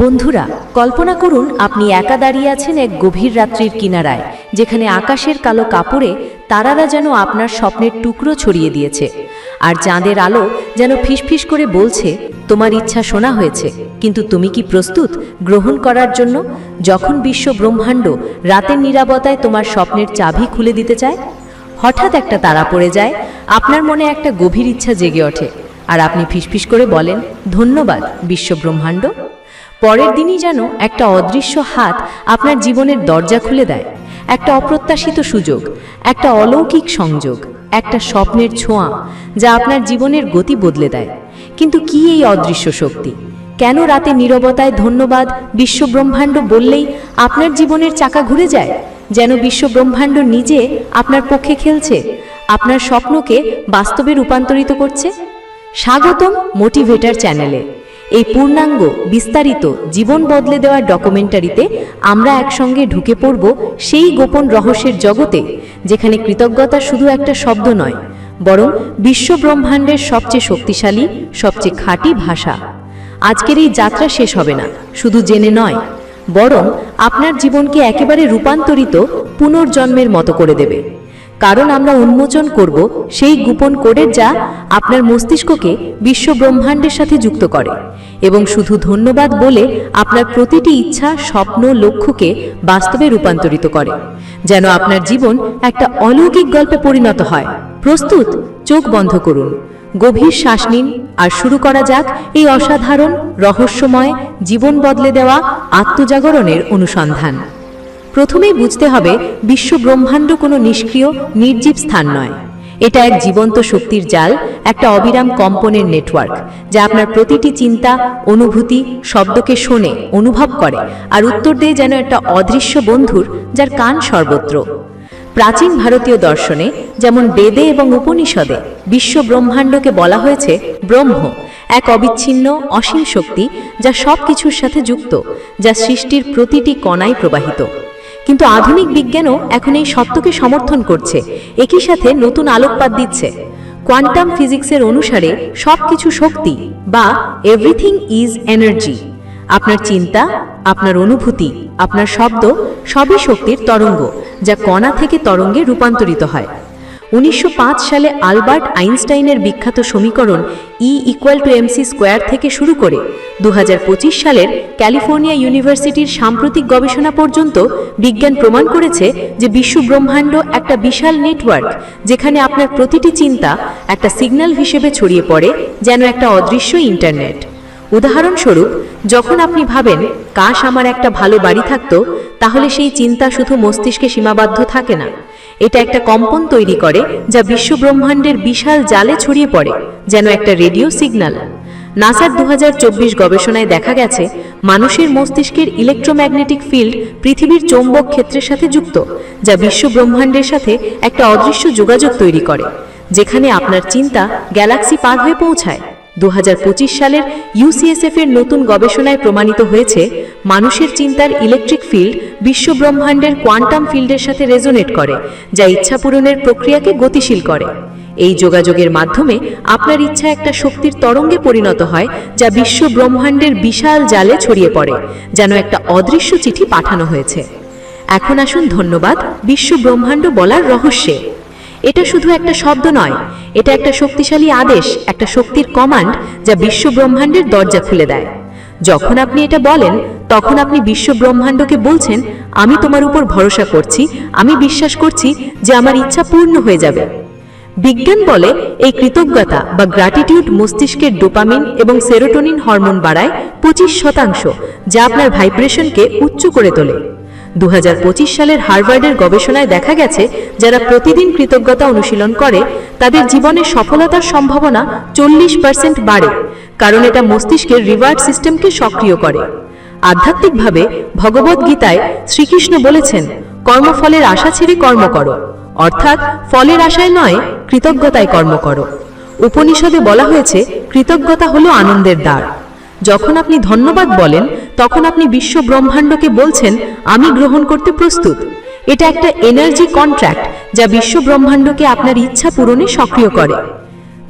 বন্ধুরা, কল্পনা করুন আপনি একা দাঁড়িয়ে আছেন এক গভীর রাত্রির কিনারায়, যেখানে আকাশের কালো কাপড়ে তারারা যেন আপনার স্বপ্নের টুকরো ছড়িয়ে দিয়েছে। আর চাঁদের আলো যেন ফিসফিস করে বলছে, তোমার ইচ্ছা শোনা হয়েছে, কিন্তু তুমি কি প্রস্তুত গ্রহণ করার জন্য? যখন বিশ্ব ব্রহ্মাণ্ড রাতের নিরাপত্তায় তোমার স্বপ্নের চাবি খুলে দিতে চায়? হঠাৎ একটা তারা পড়ে যায়, আপনার মনে একটা গভীর ইচ্ছা জেগে ওঠে। আর আপনি ফিসফিস করে বলেন, ধন্যবাদ, বিশ্ব ব্রহ্মাণ্ড। পরের দিনই যেন একটা অদৃশ্য হাত আপনার জীবনের দরজা খুলে দেয়। একটা অপ্রত্যাশিত সুযোগ, একটা অলৌকিক সংযোগ, একটা স্বপ্নের ছোঁয়া যা আপনার জীবনের গতি বদলে দেয়। কিন্তু কি এই অদৃশ্য শক্তি? কেন রাতে নীরবতায় ধন্যবাদ বিশ্বব্রহ্মাণ্ড বললেই আপনার জীবনের চাকা ঘুরে যায়? যেন বিশ্বব্রহ্মাণ্ড নিজে আপনার পক্ষে খেলছে, আপনার স্বপ্নকে বাস্তবে রূপান্তরিত করছে? স্বাগতম মোটিভেটার চ্যানেলে। এই পূর্ণাঙ্গ, বিস্তারিত, জীবন বদলে দেওয়ার ডকুমেন্টারিতে আমরা একসঙ্গে ঢুকে পড়ব সেই গোপন রহস্যের জগতে, যেখানে কৃতজ্ঞতা শুধু একটা শব্দ নয়, বরং বিশ্ব ব্রহ্মাণ্ডের সবচেয়ে শক্তিশালী, সবচেয়ে খাঁটি ভাষা। আজকের এই যাত্রা শেষ হবে না, শুধু জেনে নয়, বরং আপনার জীবনকে একেবারে রূপান্তরিত পুনর্জন্মের মতো করে দেবে। কারণ আমরা উন্মোচন করব সেই গোপন কোডের যা আপনার মস্তিষ্ককে বিশ্ব ব্রহ্মাণ্ডের সাথে যুক্ত করে এবং শুধু ধন্যবাদ বলে আপনার প্রতিটি ইচ্ছা, স্বপ্ন, লক্ষ্যকে বাস্তবে রূপান্তরিত করে। যেন আপনার জীবন একটা অলৌকিক গল্পে পরিণত হয়। প্রস্তুত? চোখ বন্ধ করুন। গভীর শ্বাস নিন আর শুরু করা যাক এই অসাধারণ, রহস্যময়, জীবন বদলে দেওয়া আত্মজাগরণের অনুসন্ধান। প্রথমেই বুঝতে হবে বিশ্ব ব্রহ্মাণ্ড কোনো নিষ্ক্রিয়, নির্জীব স্থান নয়। এটা এক জীবন্ত শক্তির জাল, একটা অবিরাম কম্পনের নেটওয়ার্ক, যা আপনার প্রতিটি চিন্তা, অনুভূতি, শব্দকে শোনে, অনুভব করে, আর উত্তর দেয় যেন একটা অদৃশ্য বন্ধুর, যার কান সর্বত্র। প্রাচীন ভারতীয় দর্শনে, যেমন বেদে এবং উপনিষদে বিশ্ব ব্রহ্মাণ্ডকে বলা হয়েছে ব্রহ্ম, এক অবিচ্ছিন্ন, অসীম শক্তি, যা সব কিছুর সাথে যুক্ত, যা সৃষ্টির প্রতিটি কণায় প্রবাহিত। কিন্তু আধুনিক বিজ্ঞানও এখন এই সত্যকে সমর্থন করছে, একই সাথে নতুন আলোকপাত দিচ্ছে। কোয়ান্টাম ফিজিক্সের অনুসারে সব কিছু শক্তি বা এভরিথিং ইজ এনার্জি। আপনার চিন্তা, আপনার অনুভূতি, আপনার শব্দ সবই শক্তির তরঙ্গ, যা কণা থেকে তরঙ্গে রূপান্তরিত হয়। উনিশশো পাঁচ সালে আলবার্ট আইনস্টাইনের বিখ্যাত সমীকরণ E equal to MC square থেকে শুরু করে দু হাজার পঁচিশ সালের ক্যালিফোর্নিয়া ইউনিভার্সিটির সাম্প্রতিক গবেষণা পর্যন্ত বিজ্ঞান প্রমাণ করেছে যে বিশ্ব ব্রহ্মাণ্ড একটা বিশাল নেটওয়ার্ক যেখানে আপনার প্রতিটি চিন্তা একটা সিগন্যাল হিসেবে ছড়িয়ে পড়ে, যেন একটা অদৃশ্য ইন্টারনেট। উদাহরণস্বরূপ, যখন আপনি ভাবেন, কাশ আমার একটা ভালো বাড়ি থাকতো, তাহলে সেই চিন্তা শুধু মস্তিষ্কে সীমাবদ্ধ থাকে না। এটা একটা কম্পন তৈরি করে যা বিশ্ব ব্রহ্মাণ্ডের বিশাল জালে ছড়িয়ে পড়ে, যেন একটা রেডিও সিগন্যাল। নাসার দু হাজার চব্বিশ গবেষণায় দেখা গেছে, মানুষের মস্তিষ্কের ইলেকট্রোম্যাগনেটিক ফিল্ড পৃথিবীর চৌম্বক ক্ষেত্রের সাথে যুক্ত, যা বিশ্ব ব্রহ্মাণ্ডের সাথে একটা অদৃশ্য যোগাযোগ তৈরি করে, যেখানে আপনার চিন্তা গ্যালাক্সি পার হয়ে পৌঁছায়। দু হাজার পঁচিশ সালের ইউসিএসএফ এর নতুন গবেষণায় প্রমাণিত হয়েছে, মানুষের চিন্তার ইলেকট্রিক ফিল্ড বিশ্ব ব্রহ্মাণ্ডের কোয়ান্টাম ফিল্ডের সাথে রেজোনেট করে, যা ইচ্ছা পূরণের প্রক্রিয়াকে গতিশীল করে। এই যোগাযোগের মাধ্যমে আপনার ইচ্ছা একটা শক্তির তরঙ্গে পরিণত হয়, যা বিশ্ব ব্রহ্মাণ্ডের বিশাল জালে ছড়িয়ে পড়ে, যেন একটা অদৃশ্য চিঠি পাঠানো হয়েছে। এখন আসুন ধন্যবাদ বিশ্ব ব্রহ্মাণ্ড বলার রহস্যে। এটা শুধু একটা শব্দ নয়, এটা একটা শক্তিশালী আদেশ, একটা শক্তির কমান্ড যা বিশ্ব ব্রহ্মাণ্ডের দরজা খুলে দেয়। যখন আপনি এটা বলেন, তখন আপনি বিশ্ব ব্রহ্মাণ্ডকে বলছেন, আমি তোমার উপর ভরসা করছি, আমি বিশ্বাস করছি যে আমার ইচ্ছা পূর্ণ হয়ে যাবে। বিজ্ঞান বলে এই কৃতজ্ঞতা বা গ্র্যাটিটিউড মস্তিষ্কের ডোপামিন এবং সেরোটোনিন হরমোন বাড়ায় পঁচিশ শতাংশ, যা আপনার ভাইব্রেশনকে উচ্চ করে তোলে। দু হাজার পঁচিশ সালের হার্ভার্ডের গবেষণায় দেখা গেছে, যারা প্রতিদিন কৃতজ্ঞতা অনুশীলন করে, তাদের জীবনে সফলতার সম্ভাবনা চল্লিশ পার্সেন্ট বাড়ে, কারণ এটা মস্তিষ্কের রিওয়ার্ড সিস্টেমকে সক্রিয় করে। আধ্যাত্মিকভাবে ভগবদ্গীতায় শ্রীকৃষ্ণ বলেছেন, কর্মফলের আশা ছেড়ে কর্ম করো। অর্থাৎ, ফলের আশায় নয়, কৃতজ্ঞতায় কর্ম করো। উপনিষদে বলা হয়েছে, কৃতজ্ঞতা হলো আনন্দের দ্বার। যখন আপনি ধন্যবাদ বলেন তখন আপনি বিশ্ব ব্রহ্মাণ্ডকে বলছেন, আমি গ্রহণ করতে প্রস্তুত। এটা একটা এনার্জি কন্ট্রাক্ট যা বিশ্ব ব্রহ্মাণ্ডকে আপনার ইচ্ছা পূরণে সক্রিয় করে।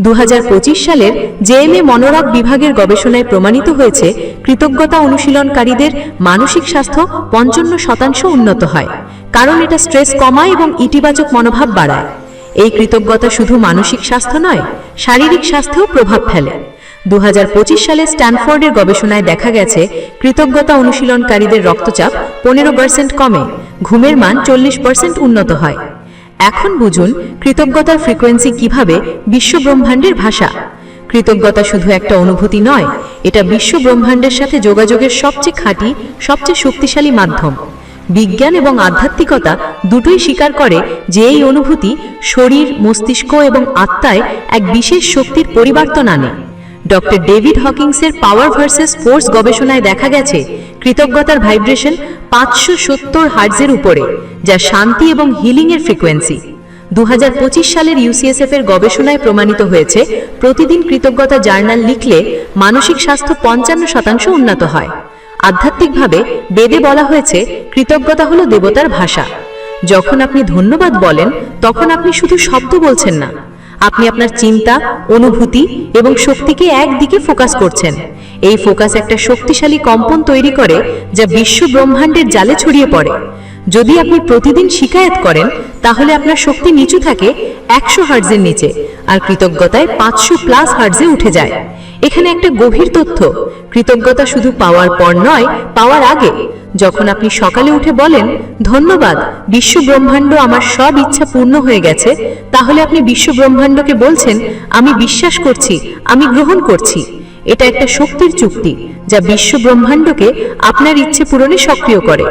দু হাজার পঁচিশ সালের জেএমএ মনোরোগ বিভাগের গবেষণায় প্রমাণিত হয়েছে, কৃতজ্ঞতা অনুশীলনকারীদের মানসিক স্বাস্থ্য পঞ্চান্ন শতাংশ উন্নত হয়, কারণ এটা স্ট্রেস কমায় এবং ইতিবাচক মনোভাব বাড়ায়। এই কৃতজ্ঞতা শুধু মানসিক স্বাস্থ্য নয়, শারীরিক স্বাস্থ্যেও প্রভাব ফেলে। দু হাজার পঁচিশ সালে স্ট্যানফোর্ডের গবেষণায় দেখা গেছে, কৃতজ্ঞতা অনুশীলনকারীদের রক্তচাপ পনেরো পার্সেন্ট কমে, ঘুমের মান চল্লিশ পার্সেন্ট উন্নত হয়। এখন বুঝুন, কৃতজ্ঞতার ফ্রিকোয়েন্সি কীভাবে বিশ্ব ব্রহ্মাণ্ডের ভাষা? কৃতজ্ঞতা শুধু একটা অনুভূতি নয়, এটা বিশ্ব ব্রহ্মাণ্ডের সাথে যোগাযোগের সবচেয়ে খাঁটি, সবচেয়ে শক্তিশালী মাধ্যম। বিজ্ঞান এবং আধ্যাত্মিকতা দুটোই স্বীকার করে যে এই অনুভূতি শরীর, মস্তিষ্ক এবং আত্মায় এক বিশেষ শক্তির পরিবর্তন আনে। ডক্টর ডেভিড হকিংসের পাওয়ার ভার্সেস ফোর্স গবেষণায় দেখা গেছে, কৃতজ্ঞতার ভাইব্রেশন পাঁচশো সত্তর হার্টজের উপরে, যা শান্তি এবং হিলিংয়ের ফ্রিকোয়েন্সি। দু হাজার পঁচিশ সালের ইউসিএসএফ এর গবেষণায় প্রমাণিত হয়েছে, প্রতিদিন কৃতজ্ঞতা জার্নাল লিখলে মানসিক স্বাস্থ্য পঞ্চান্ন শতাংশ উন্নত হয়। আধ্যাত্মিকভাবে বেদে বলা হয়েছে, কৃতজ্ঞতা হলো দেবতার ভাষা। যখন আপনি ধন্যবাদ বলেন, তখন আপনি শুধু শব্দ বলছেন না আপনি আপনার চিন্তা, অনুভূতি এবং শক্তিকে একদিকে ফোকাস করছেন। এই ফোকাস একটা শক্তিশালী কম্পন তৈরি করে যা বিশ্ব ব্রহ্মাণ্ডের জালে ছড়িয়ে পড়ে। যদি আপনি প্রতিদিন শিকায়ত করেন, তাহলে আপনার শক্তি নিচু থাকে একশো হার্জের নিচে আর কৃতজ্ঞতায় পাঁচশো প্লাস হার্জে উঠে যায়। এখানে একটা গভীর তথ্য। কৃতজ্ঞতা শুধু পাওয়ার পর নয়, পাওয়ার আগে। যখন আপনি সকালে উঠে বলেন, ধন্যবাদ বিশ্ব ব্রহ্মাণ্ড আমার সব ইচ্ছা পূর্ণ হয়ে গেছে, তাহলে আপনি বিশ্ব ব্রহ্মাণ্ডকে বলছেন, আমি বিশ্বাস করছি, আমি গ্রহণ করছি। এটা একটা শক্তির চুক্তি, যা বিশ্ব ব্রহ্মাণ্ডকে আপনার ইচ্ছে পূরণে সক্রিয় করে।